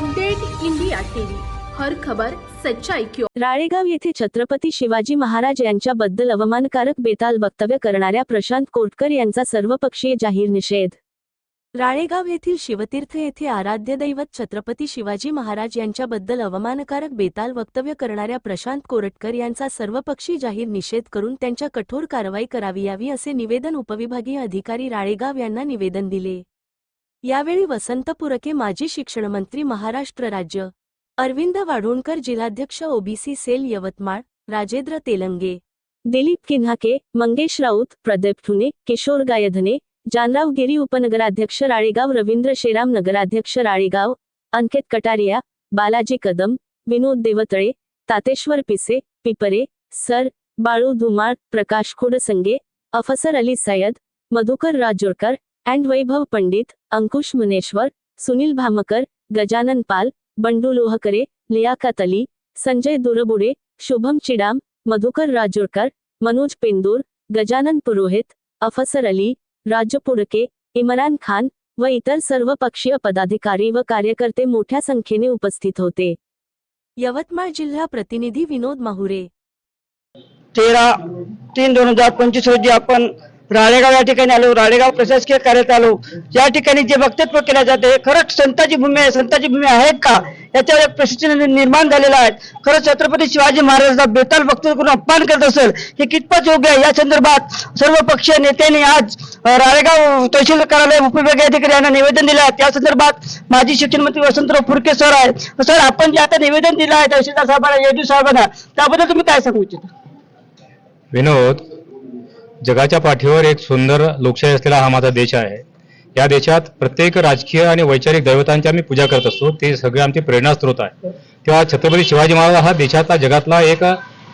Update India TV. हर खबर सच्चाई की राळेगाव येथे छत्रपती शिवाजी महाराज यांच्याबद्दल अवमानकारक बेताल वक्तव्य करणाऱ्या प्रशांत कोटकर यांचा सर्वपक्षीय जाहीर निषेध. राळेगाव येथील शिवतीर्थ येथे आराध्य दैवत छत्रपती शिवाजी महाराज यांच्याबद्दल अवमानकारक बेताल वक्तव्य करणाऱ्या प्रशांत कोरटकर यांचा सर्वपक्षी जाहीर निषेध करून त्यांच्या कठोर कारवाई करावी यावी असे निवेदन उपविभागीय अधिकारी राळेगाव यांना निवेदन दिले. यावेळी वसंत पुरके माजी शिक्षणमंत्री महाराष्ट्र राज्य. अरविंद वाढोणकर जिल्हाध्यक्ष ओबीसी सेल यवतमाळ, राजेंद्र तेलंगे. दिलीप किन्हाके, मंगेश राऊत, प्रदीप ठुने किशोर गायधने, जानराव गिरी उपनगराध्यक्ष राळेगाव, रवींद्र शेराम नगराध्यक्ष राळेगाव, अंकित कटारिया, बालाजी कदम, विनोद देवतळे, तातेश्वर पिसे, पिपरे, सर, बाळू धुमाळ, प्रकाश खोडसंगे, अफसर अली सय्यद, मधुकर राजोरकर अँड वैभव पंडित अंकुश मुनेश्वर सुनील भामकर गजानन पाल बंडू लोहकरे लियाकत अली संजय दुरबुडे शुभम चिडाम मधुकर राजोरकर मनोज पेंदूर गजानन पुरोहित अफसर अली राजू पुडके इम्रान खान व इतर सर्व पक्षीय पदाधिकारी व कार्यकर्ते मोठ्या संख्येने उपस्थित होते. यवतमाळ जिल्हा प्रतिनिधी विनोद माहुरे. तेरा तीन दोन हजार पंचवीस रोजी आपण राळेगाव या ठिकाणी आलो राळेगाव प्रशासकीय कार्यालयात आलो. या ठिकाणी जे वक्तव्य केले जाते खरंच संताची भूमी आहे. संताची भूमी आहेत का? याच्यावर एक प्रश्न निर्माण झालेला आहे. खरंच छत्रपती शिवाजी महाराजांचा बेताल वक्तव्य करून अपमान करत असेल हे कितपत योग्य आहे? या संदर्भात सर्व पक्षीय नेत्यांनी आज राळेगाव तहसील कार्यालय उपविभागीय अधिकारी यांना निवेदन दिलं आहे. त्या संदर्भात माजी शिक्षण मंत्री वसंतराव फुरके सर आहे सर आपण जे आता निवेदन दिलं आहे तहसीलदार साहेबांना येडू साहेबांना त्याबद्दल तुम्ही काय सांगू इच्छिता? विनोद जगाच्या पाठीवर एक सुंदर लोकशाही असलेला हा माझा देश आहे. या देशात प्रत्येक राजकीय आणि वैचारिक दैवतांची आम्ही पूजा करत असतो. ते सगळे आमचे प्रेरणास्त्रोत आहे. तेव्हा छत्रपती शिवाजी महाराज हा देशातला जगातला एक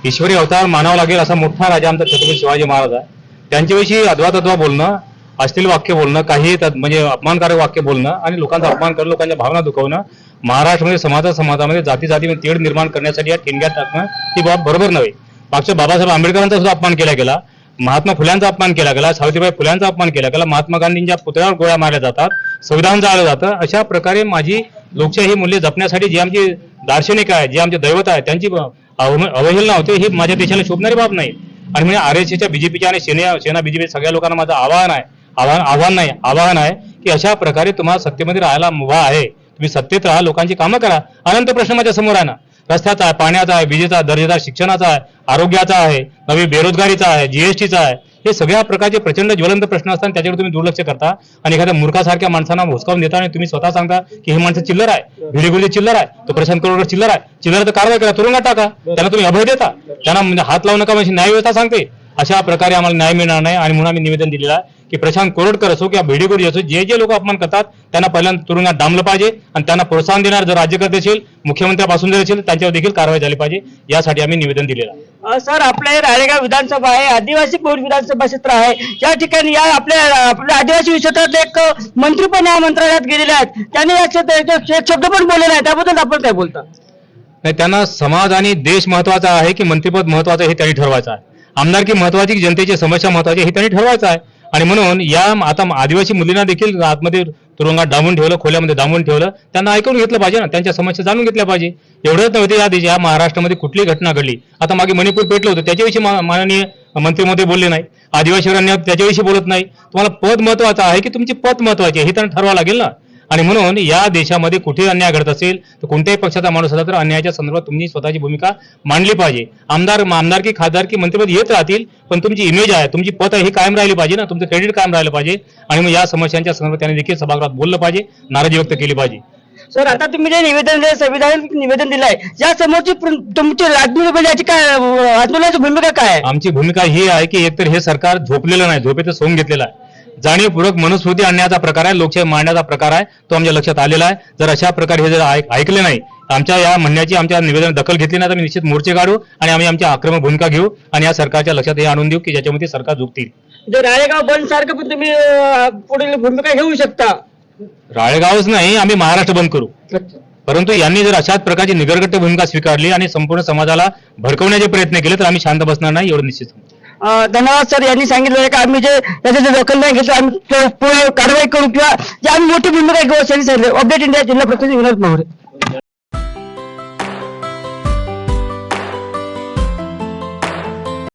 ईश्वरी अवतार मानावा लागेल असा मोठा राजा आमचा छत्रपती शिवाजी महाराज आहे. त्यांच्याविषयी अद्वा बोलणं अश्लील वाक्य बोलणं काही म्हणजे अपमानकारक वाक्य बोलणं आणि लोकांचा अपमान करणं लोकांच्या भावना दुखवणं महाराष्ट्रामध्ये समाजा समाजामध्ये जाती जातीमध्ये तेढ निर्माण करण्यासाठी या ठिणग्यात टाकणं ही बाब बरोबर नव्हे. मागच्या बाबासाहेब आंबेडकरांचा सुद्धा अपमान केला गेला. महात्मा फुल्यांचा अपमान केला गेला सावित्रीबाई फुल्यांचा अपमान केला गेला महात्मा गांधींच्या पुतळ्यावर गोळ्या मारल्या जातात संविधान जाळलं जातं. अशा प्रकारे माझी लोकशाही मूल्य जपण्यासाठी जे आमचे दार्शनिक आहे जे आमचे दैवत आहे त्यांची अवहेलना होते ही माझ्या देशाला शोभणारी बाब नाही. आणि म्हणजे आर एस एसच्या बीजेपीच्या आणि सेना सेना बीजेपी सगळ्या लोकांना माझं आवाहन आहे आव्हान आव्हान नाही आवाहन आहे की अशा प्रकारे तुम्हाला सत्तेमध्ये राहायला मुभा आहे. तुम्ही सत्तेत राहा लोकांची कामं करा. अनंत प्रश्न माझ्यासमोर आहे ना. रस्त्याचा आहे पाण्याचा आहे विजेचा दर्जेदार शिक्षणाचा आहे आरोग्याचा आहे नवी बेरोजगारीचा आहे जीएसटीचा आहे हे सगळ्या प्रकारचे प्रचंड ज्वलंत प्रश्न असतात त्याच्यावर तुम्ही दुर्लक्ष करता. आणि एखाद्या मूर्खासारख्या माणसांना भुसकावून देता आणि तुम्ही स्वतः सांगता की हे माणसं चिल्लर आहे भिडेगुली चिल्लर आहे तो प्रशांत करोडकर चिल्लर आहे चिल्लर तर कारवाई करा तुरुंगात टाका त्यांना तुम्ही अभय देता. त्यांना म्हणजे हात लावू नका म्हणजे न्याय व्यवस्था सांगते. अशा प्रकारे आम्हाला न्याय मिळणार नाही. आणि म्हणून आम्ही निवेदन दिलेलं आहे की प्रशांत कोरडकर असो किंवा भिडेगुडी असो जे जे लोक अपमान करतात त्यांना पहिल्यांदा तुरुंगात डांबलं पाहिजे आणि त्यांना प्रोत्साहन देणार जर राज्यकर्ते असेल मुख्यमंत्र्यापासून जर असेल त्यांच्यावर देखील कारवाई झाली पाहिजे. यासाठी आम्ही निवेदन दिलेलं आहे. सर आपल्या हे राळेगाव विधानसभा आहे आदिवासी बहुल विधानसभा क्षेत्र आहे. या ठिकाणी या आपल्या आपल्या आदिवासी क्षेत्रात एक मंत्री पण या मंत्रालयात गेलेले आहेत. त्यांनी या क्षेत्रात एक शब्द पण बोललेला आहे त्याबद्दल आपण काय बोलता? नाही त्यांना समाज आणि देश महत्त्वाचा आहे की मंत्रिपद महत्वाचं हे त्यांनी ठरवायचं आहे. आमदारकी महत्वाची जनतेची समस्या महत्वाची हे त्यांनी ठरवायचं आहे. आणि म्हणून या आता आदिवासी मुलींना देखील आतमध्ये तुरुंगात डांबून ठेवलं खोल्यामध्ये डांबून ठेवलं त्यांना ऐकून घेतलं पाहिजे ना त्यांच्या समस्या जाणून घेतल्या पाहिजे. एवढंच नव्हते या देश या महाराष्ट्रामध्ये कुठली घटना घडली. आता मागे मणिपूर पेटलं होतं त्याच्याविषयी माननीय मंत्रीमध्ये बोलले नाही आदिवासीवरांनी त्याच्याविषयी बोलत नाही तुम्हाला पद महत्वाचं आहे की तुमची पद महत्वाची आहे हे त्यांना ठरवावं लागेल ना? आणि म्हणून या देशामध्ये कुठे अन्याय घडत असेल तर कोणत्याही पक्षाचा माणूस असला तर अन्यायाच्या संदर्भात तुम्ही स्वतःची भूमिका मांडली पाहिजे. आमदार आमदारकी खासदारकी मंत्रिपद येत राहतील पण तुमची इमेज आहे तुमची पद आहे ही कायम राहिली पाहिजे ना तुमचं क्रेडिट कायम राहिलं पाहिजे. आणि मग या समस्यांच्या संदर्भात त्यांनी देखील सभागृहात बोललं पाहिजे नाराजी व्यक्त केली पाहिजे. सर आता तुम्ही जे निवेदन दिलं संविधान निवेदन दिलंय या समोरची तुमची राजनीती याची काय आंदोलनाची भूमिका काय आमची भूमिका ही आहे की एकतर हे सरकार झोपलेलं नाही झोपेचं सोंग घेतलेलं आहे. जाणीवपूर्वक मनुस्मृती आणण्याचा प्रकार आहे लोकशाही मांडण्याचा प्रकार आहे तो आमच्या लक्षात आलेला आहे. जर अशा प्रकारे हे जर ऐक- ऐकले नाही आमच्या या म्हणण्याची आमच्या निवेदन दखल घेतली नाही तर निश्चित मोर्चे काढू आणि आम्ही आमची आक्रमक भूमिका घेऊ आणि या सरकारच्या लक्षात हे आणून देऊ की ज्याच्यामध्ये सरकार झुकतील. जे राळेगाव बंद सारखं पण तुम्ही पुढील भूमिका घेऊ शकता. राळेगावच नाही आम्ही महाराष्ट्र बंद करू. परंतु यांनी जर अशाच प्रकारची निगरगट्ट भूमिका स्वीकारली आणि संपूर्ण समाजाला भडकवण्याचे प्रयत्न केले तर आम्ही शांत बसणार नाही एवढं निश्चित धन्यवाद सर यांनी सांगितलं की आम्ही जे याचे जे दखल नाही घेतलं आम्ही पुढे कारवाई करू किंवा जे आम्ही मोठी भूमिका घेऊ असं सांगितलं अपडेट इंडिया जिल्हा प्रतिनिधी विनोद मोहरे.